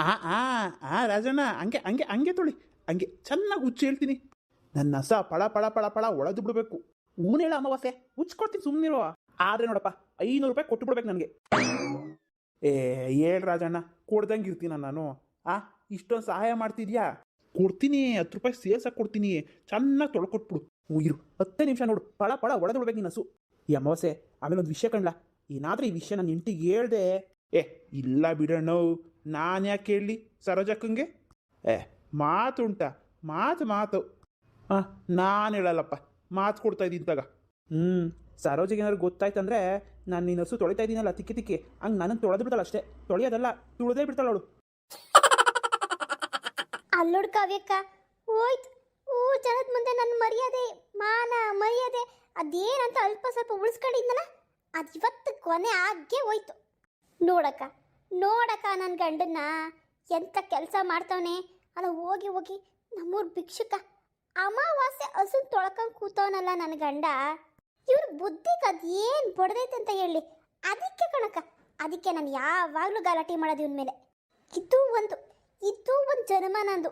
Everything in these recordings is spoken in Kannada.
ಆ ಆ ಆ ರಾಜಣ್ಣ, ಹಂಗೆ ಹಂಗೆ ಹಂಗೆ ತೊಳಿ. ಹಂಗೆ ಚೆನ್ನಾಗಿ ಹುಚ್ಚು ಹೇಳ್ತೀನಿ. ನನ್ನ ಹಸ ಪಳ ಪಳ ಪಳ ಪಳ ಒಳದು ಬಿಡಬೇಕು. ಊನೇಳ ಅಮಾವಾಸ್ಯೆ. ಹುಚ್ಕೊಡ್ತೀನಿ ಸುಮ್ಮನಿರುವ ಆದ್ರೆ ನೋಡಪ್ಪ, ಐನೂರು ರೂಪಾಯಿ ಕೊಟ್ಟು ಬಿಡ್ಬೇಕು ನನಗೆ. ಏ, ಹೇಳ್ ರಾಜಣ್ಣ, ಕೊಡ್ದಂಗೆ ಇರ್ತೀನ ನಾನು. ಆ, ಇಷ್ಟೊಂದು ಸಹಾಯ ಮಾಡ್ತಿದ್ಯಾ? ಕೊಡ್ತೀನಿ, ಹತ್ತು ರೂಪಾಯಿ ಸೇರ್ಸಕ್ಕೆ ಕೊಡ್ತೀನಿ. ಚೆನ್ನಾಗಿ ತೊಳ್ಕೊಟ್ಬಿಡು. ಇರು. ಹತ್ತೇ ನಿಮಿಷ ನೋಡು. ಪಳ ಪಳ ಒಳದು ನೀನು ಹಸು. ಈ ಅಮಾವಾಸ್ಯೆ, ಆಮೇಲೆ ಒಂದು ವಿಷಯ ಕಣ್ಲ ಏನಾದ್ರೂ ಈ ವಿಷಯ ನನ್ನ ಇಂಟಿಗೆ ಹೇಳ್ದೆ. ಏ, ಇಲ್ಲ ಬಿಡಣ್ಣ ನಾನು ಯಾಕೆ ಹೇಳಿ ಸರೋಜಕ್ಕಂಗೆ? ಏ. ಮಾತುಂಟ ಮಾತು ಮಾತು. ಹಾಂ ನಾನು ಹೇಳಲ್ಲಪ್ಪ ಮಾತು ಕೊಡ್ತಾ ಇದ್ದೀನಿ ತಗ. ಹ್ಞೂ ಸರೋಜಿಗೆ ಏನಾದ್ರು ಗೊತ್ತಾಯ್ತಂದ್ರೆ ನಾನು ನಿನ್ನ ಹಸು ತೊಳಿತಾ ಇದ್ದೀನಲ್ಲ ತಿಕ್ಕಿ ತಿಕ್ಕಿ. ಹಂಗೆ ನನಗೆ ತೊಳೆದು ಬಿಡ್ತಾಳೆ ಅಷ್ಟೇ. ತೊಳೆಯೋದಲ್ಲ ತುಳಿದೇ ಬಿಡ್ತಾಳೆ ಅವಳು. ಅಲ್ಲೋಡು ಕಾವ್ಯಕ್ಕ ಹೋಯ್ತು. ಓ ಜನದ ಮುಂದೆ ನನ್ನ ಮರ್ಯಾದೆ ಮಾನ ಮರ್ಯಾದೆ ಅದೇನಂತ ಅಲ್ಪ ಸ್ವಲ್ಪ ಉಳಿಸ್ಕೊಂಡಿದ್ನಲ್ಲ ಅದು ಇವತ್ತು ಕೊನೆ ಆಗೇ ಹೋಯ್ತು. ನೋಡಕ್ಕ ನೋಡಕ್ಕ ನನ್ನ ಗಂಡನ್ನ ಎಂಥ ಕೆಲಸ ಮಾಡ್ತಾವನೆ? ಅಲ್ಲ ಹೋಗಿ ಹೋಗಿ ನಮ್ಮೂರು ಭಿಕ್ಷುಕ. ಅಮಾವಾಸ್ಯೆ ಹಸುನ್ ತೊಳ್ಕೊಂಡು ಕೂತವನಲ್ಲ ನನ್ನ ಗಂಡ. ಇವ್ರ ಬುದ್ಧಿಗೆ ಏನು ಬಡ್ದೈತೆ ಅಂತ ಹೇಳಿ. ಅದಕ್ಕೆ ಕಣಕ್ಕ, ಅದಕ್ಕೆ ನಾನು ಯಾವಾಗಲೂ ಗಲಾಟೆ ಮಾಡೋದು ಇವನ ಮೇಲೆ. ಇದು ಒಂದು ಇದು ಒಂದು ಜನ್ಮ ನಂದು.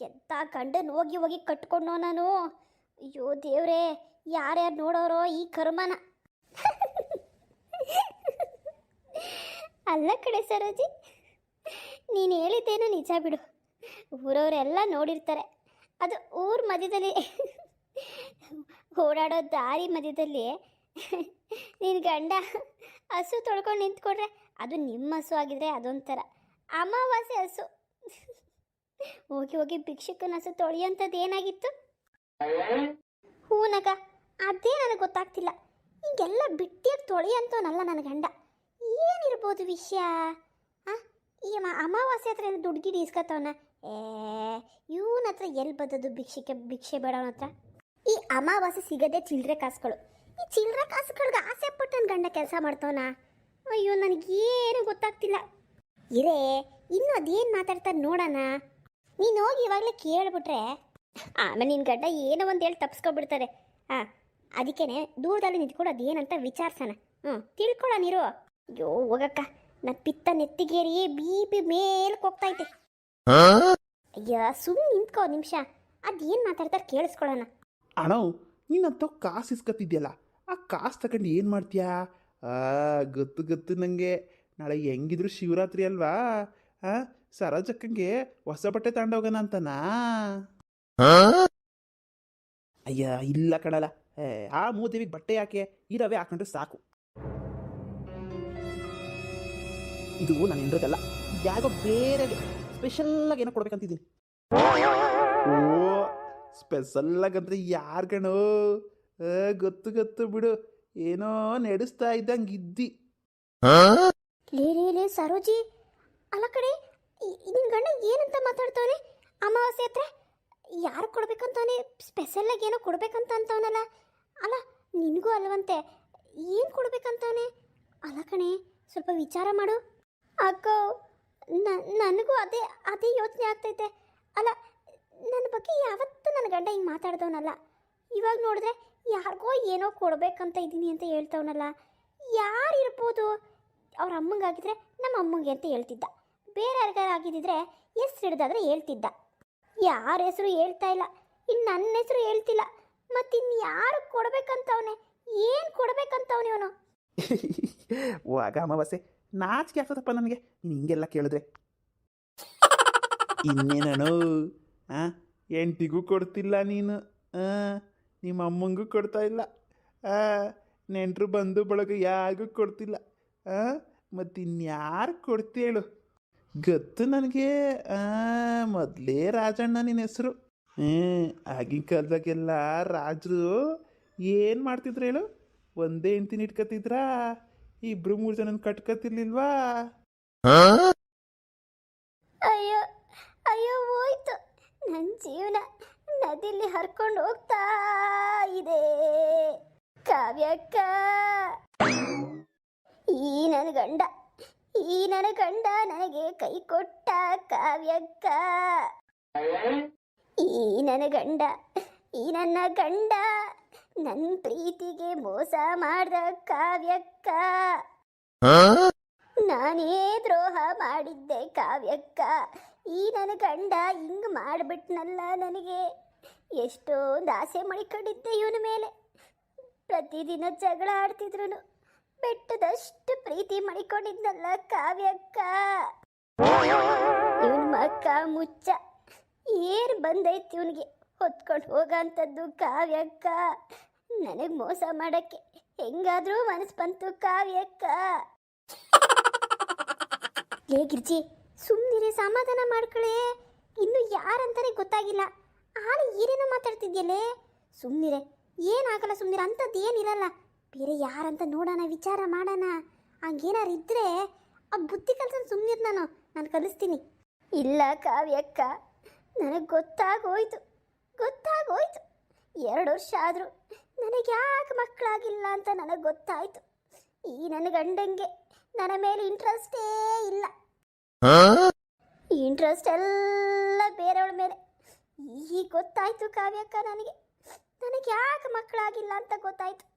ಎಂಥ ಗಂಡನ ಹೋಗಿ ಹೋಗಿ ಕಟ್ಕೊಂಡೋ ನಾನು? ಅಯ್ಯೋ ದೇವ್ರೇ, ಯಾರ್ಯಾರು ನೋಡೋರೋ ಈ ಕರ್ಮನ. ಅಲ್ಲ ಕಡೆ ಸರೋಜಿ. ನೀನು ಹೇಳಿದ್ದೇನು ನಿಜ ಬಿಡು. ಊರವರೆಲ್ಲ ನೋಡಿರ್ತಾರೆ. ಅದು ಊರ ಮಧ್ಯದಲ್ಲಿ. ಓಡಾಡೋ ದಾರಿ ಮಧ್ಯದಲ್ಲಿ. ನಿನ್ನ ಗಂಡ ಹಸು ತೊಳ್ಕೊಂಡು ನಿಂತ್ಕೊಂಡ್ರೆ ಅದು ನಿಮ್ಮ ಹಸು ಆಗಿದ್ರೆ ಅದೊಂಥರ. ಅಮಾವಾಸ್ಯೆ ಹಸು. ಹೋಗಿ ಹೋಗಿ ಭಿಕ್ಷಕನ ಹಸು ತೊಳೆಯೋಂಥದ್ದು ಏನಾಗಿತ್ತು? ಹೂನಗ ಅದೇ ನನಗೆ ಗೊತ್ತಾಗ್ತಿಲ್ಲ. ಹಿಂಗೆಲ್ಲ ಬಿಟ್ಟಿಯಾಗಿ ತೊಳೆಯಂತವನಲ್ಲ ನನ್ನ ಗಂಡ. ಏನಿರ್ಬೋದು ವಿಷಯ? ಈ ಅಮಾವಾಸ್ಯ ಹತ್ರ ದುಡ್ಡು ಗಿಡ ಇಸ್ಕೊತವನ ಏ, ಇವನ ಹತ್ರ ಎಲ್ಲಿ ಬದದು ಭಿಕ್ಷೆಗೆ ಭಿಕ್ಷೆ ಬೇಡವನ ಹತ್ರ? ಈ ಅಮಾವಾಸ್ಯೆ ಸಿಗದೆ ಚಿಲ್ಲರೆ ಕಾಸುಗಳು. ಈ ಚಿಲ್ಲರೆ ಕಾಸುಗಳಿಗೆ ಆಸೆ ಪಟ್ಟು ನನ್ನ ಗಂಡ ಕೆಲಸ ಮಾಡ್ತವನ? ಅಯ್ಯೋ, ನನಗೇನು ಗೊತ್ತಾಗ್ತಿಲ್ಲ. ಇರೇ, ಇನ್ನು ಅದೇನು ಮಾತಾಡ್ತಾರೆ ನೋಡೋಣ. ನೀನು ಹೋಗಿ ಇವಾಗಲೇ ಕೇಳಿಬಿಟ್ರೆ, ಆಮೇಲೆ ನಿನ್ನ ಗಡ್ಡ ಏನೋ ಒಂದು ಹೇಳಿ ತಪ್ಸ್ಕೊಬಿಡ್ತಾರೆ. ಹಾಂ ಅದಕ್ಕೇ ದೂರದಲ್ಲಿ ನಿಂತ್ಕೊಂಡು ಅದೇನಂತ ವಿಚಾರಿಸೋಣ. ಹ್ಞೂ ತಿಳ್ಕೊಳ್ಳೋಣ ನೀರು. ಅಯ್ಯೋ ಹೋಗಕ್ಕ. ನನ್ನ ಪಿತ್ತ ನೆತ್ತಿಗೇರಿ ಬಿ ಪಿ ಮೇಲಕ್ಕೆ ಹೋಗ್ತೈತೆ ಅಯ್ಯ ಸುಮ್ಮನೆ ನಿಂತ್ಕೋ ನಿಮಿಷ. ಅದೇನು ಮಾತಾಡ್ತಾರೆ ಕೇಳಿಸ್ಕೊಳ್ಳೋಣ. ಅಣ್ಣ ನೀನಂತ ಕಾಸು ಇಸ್ಕತ್ತಿದ್ಯಲ್ಲ ಆ ಕಾಸು ತಗೊಂಡು ಏನು ಮಾಡ್ತೀಯಾ? ಆ ಗೊತ್ತು ಗೊತ್ತು ನನಗೆ ನಾಳೆ ಹೆಂಗಿದ್ರು ಶಿವರಾತ್ರಿ ಅಲ್ವಾ? ಆ ಸರೋಜಕ್ಕಂಗೆ ಹೊಸ ಬಟ್ಟೆ ತಗೊಂಡೋಗೋಣ ಅಂತನಾ? ಅಯ್ಯ ಇಲ್ಲ ಕಣಲ್ಲ. ಏ, ಆ ಮೂದೇವಿಗೆ ಬಟ್ಟೆ ಯಾಕೆ? ಇರವೇ ಹಾಕೊಂಡ್ರೆ ಸಾಕು. ಇದು ನಾನು ಹೆಂಡ್ರದಲ್ಲ ಯಾಕೋ ಬೇರೆ ಸ್ಪೆಷಲ್ಲಾಗಿ ಏನೋ ಕೊಡ್ಬೇಕಂತಿದ್ದೀನಿ. ಓ ಸ್ಪೆಷಲ್ಲಾಗಂದ್ರೆ ಯಾರು ಕಣೋ? ಗೊತ್ತು ಗೊತ್ತು ಬಿಡು. ಏನೋ ನಡೆಸ್ತಾ ಇದ್ದಂಗೆ ಇದ್ದಿ ಲೇ ಲೇ ಲೇ ಸರೋಜಿ. ಅಲ್ಲ ಕಡೆ ನಿನ್ನ ಗಂಡ ಏನಂತ ಮಾತಾಡ್ತಾವನೆ? ಅಮಾವಾಸ್ಯೆ ಹತ್ರ ಯಾರು ಕೊಡ್ಬೇಕಂತಾನೆ ಸ್ಪೆಷಲಾಗಿ ಏನೋ ಕೊಡ್ಬೇಕಂತ ಅಂತವನಲ್ಲ. ಅಲ್ಲ ನಿನಗೂ ಅಲ್ವಂತೆ. ಏನು ಕೊಡ್ಬೇಕಂತವನೆ? ಅಲ್ಲ ಕಣೆ ಸ್ವಲ್ಪ ವಿಚಾರ ಮಾಡು. ಅಕ್ಕೋ ನನಗೂ ಅದೇ ಅದೇ ಯೋಚನೆ ಆಗ್ತೈತೆ. ಅಲ್ಲ, ನನ್ನ ಬಗ್ಗೆ ಯಾವತ್ತೂ ನನ್ನ ಗಂಡ ಹಿಂಗೆ ಮಾತಾಡ್ದವನಲ್ಲ. ಇವಾಗ ನೋಡಿದ್ರೆ ಯಾರಿಗೋ ಏನೋ ಕೊಡಬೇಕಂತ ಇದ್ದೀನಿ ಅಂತ ಹೇಳ್ತವನಲ್ಲ. ಯಾರಿರ್ಬೋದು ಅವ್ರ ಅಮ್ಮಂಗಾಗಿದ್ರೆ ನಮ್ಮ ಅಮ್ಮಂಗೆ ಅಂತ ಹೇಳ್ತಿದ್ದ. ಬೇರೆ ಆಗಿದ್ದಿದ್ರೆ ಹೆಸ್ರು ಹಿಡ್ದಾದ್ರೆ ಹೇಳ್ತಿದ್ದ. ಯಾರ ಹೆಸರು ಹೇಳ್ತಾ ಇಲ್ಲ. ಇನ್ನು ನನ್ನ ಹೆಸರು ಹೇಳ್ತಿಲ್ಲ. ಮತ್ತಿನ್ನು ಯಾರು ಕೊಡಬೇಕಂತವನೇ? ಏನು ಕೊಡಬೇಕಂತವನೇ ಅವನು ವಾಗ ಅಮಾವಾಸ್ಯೆ. ನಾಚಿಕೆ ಆಗ್ತದಪ್ಪ ನನಗೆ ನೀನು ಹಿಂಗೆಲ್ಲ ಕೇಳಿದ್ರೆ. ಇನ್ನೇನೋ ಆ ಎಂಟಿಗೂ ಕೊಡ್ತಿಲ್ಲ ನೀನು. ಆ ನಿಮ್ಮ ಅಮ್ಮಂಗೂ ಕೊಡ್ತಾ ಇಲ್ಲ. ಆ ನೆಂಟರು ಬಂದು ಬಳಗ ಯಾರಿಗೂ ಕೊಡ್ತಿಲ್ಲ. ಆ ಮತ್ತಿನ್ಯಾರು ಕೊಡ್ತೇಳು. ಗೊತ್ತು ನನಗೆ. ಆ ಮೊದಲೇ ರಾಜಣ್ಣ ನಿನ್ನ ಹೆಸರು. ಹ್ಞೂ ಆಗಿನ ಕಾಲದಾಗೆಲ್ಲ ರಾಜರು ಏನು ಮಾಡ್ತಿದ್ರು ಹೇಳು? ಒಂದೇ ಹೆಂಡ್ತಿನ ಇಟ್ಕೊತಿದ್ರಾ ಇಬ್ರು ಮೂರು ಜನ ಕಟ್ಕತಿರ್ಲಿಲ್ವಾ? ಅಯ್ಯೋ ಅಯ್ಯೋ ಹೋಯ್ತು. ನನ್ನ ಜೀವನ ನದಿಲಿ ಹರ್ಕೊಂಡು ಹೋಗ್ತಾ ಇದೆ. ಕಾವ್ಯಕ್ಕ. ಈ ನನ್ನ ಗಂಡ ಈ ನನ್ನ ಗಂಡ ನನಗೆ ಕೈ ಕೊಟ್ಟ ಕಾವ್ಯಕ್ಕ. ಈ ನನ್ನ ಗಂಡ ಈ ನನ್ನ ಗಂಡ ನನ್ನ ಪ್ರೀತಿಗೆ ಮೋಸ ಮಾಡ್ದ ಕಾವ್ಯಕ್ಕ. ನಾನೇ ದ್ರೋಹ ಮಾಡಿದ್ದೆ ಕಾವ್ಯಕ್ಕ. ಈ ನನ್ನ ಗಂಡ ಹಿಂಗ್ ಮಾಡಿಬಿಟ್ನಲ್ಲ ನನಗೆ. ಎಷ್ಟೊಂದು ಆಸೆ ಮಡಿಕೊಂಡಿದ್ದೆ ಇವನ ಮೇಲೆ. ಪ್ರತಿದಿನ ಜಗಳ ಆಡ್ತಿದ್ರು ಬೆಟ್ಟದಷ್ಟು ಪ್ರೀತಿ ಮಡಿಕೊಂಡಿದ್ನಲ್ಲ ಕಾವ್ಯಕ್ಕ. ಇವನ್ ಮಕ್ಕ ಮುಚ್ಚ. ಏನ್ ಬಂದೈತಿ ಇವನಿಗೆ? ಹೊತ್ಕೊಂಡು ಹೋಗಂಥದ್ದು ಕಾವ್ಯಕ್ಕ. ನನಗೆ ಮೋಸ ಮಾಡಕ್ಕೆ ಹೆಂಗಾದ್ರೂ ಮನಸ್ಸು ಬಂತು ಕಾವ್ಯಕ್ಕ. ಲೇ ಗಿರ್ಜಿ ಸುಮ್ಮನಿರಿ ಸಮಾಧಾನ ಮಾಡ್ಕೊಳೆ. ಇನ್ನು ಯಾರಂತಾನೆ ಗೊತ್ತಾಗಿಲ್ಲ. ಆಳು ಏನೇನೋ ಮಾತಾಡ್ತಿದ್ಯಲ್ಲೇ. ಸುಮ್ಮನಿರೆ ಏನಾಗಲ್ಲ ಸುಮ್ಮನಿರ ಅಂಥದ್ದು ಏನಿರಲ್ಲ ಬೇರೆ ಯಾರಂತ ನೋಡೋಣ ವಿಚಾರ ಮಾಡೋಣ. ಹಂಗೇನಾರು ಇದ್ರೆ ಆ ಬುದ್ಧಿ ಕಲ್ಸನ್ ಸುಮ್ಮನಿರ್ ನಾನು. ನಾನು ಕಲಿಸ್ತೀನಿ. ಇಲ್ಲ ಕಾವ್ಯಕ್ಕ ನನಗೆ ಗೊತ್ತಾಗೋಯ್ತು. ಗೊತ್ತಾಗೋಯ್ತು. ಎರಡು ವರ್ಷ ಆದರೂ ನನಗೆ ಯಾಕೆ ಮಕ್ಕಳಾಗಿಲ್ಲ ಅಂತ ನನಗೆ ಗೊತ್ತಾಯಿತು. ಈ ನನ್ನ ಗಂಡಂಗೆ ನನ್ನ ಮೇಲೆ ಇಂಟ್ರೆಸ್ಟೇ ಇಲ್ಲ. ಇಂಟ್ರೆಸ್ಟ್ ಎಲ್ಲ ಬೇರೆಯವಳ ಮೇಲೆ. ಈಗ ಗೊತ್ತಾಯ್ತು ಕಾವ್ಯಕ್ಕ ನನಗೆ. ನನಗೆ ಯಾಕೆ ಮಕ್ಕಳಾಗಿಲ್ಲ ಅಂತ ಗೊತ್ತಾಯ್ತು.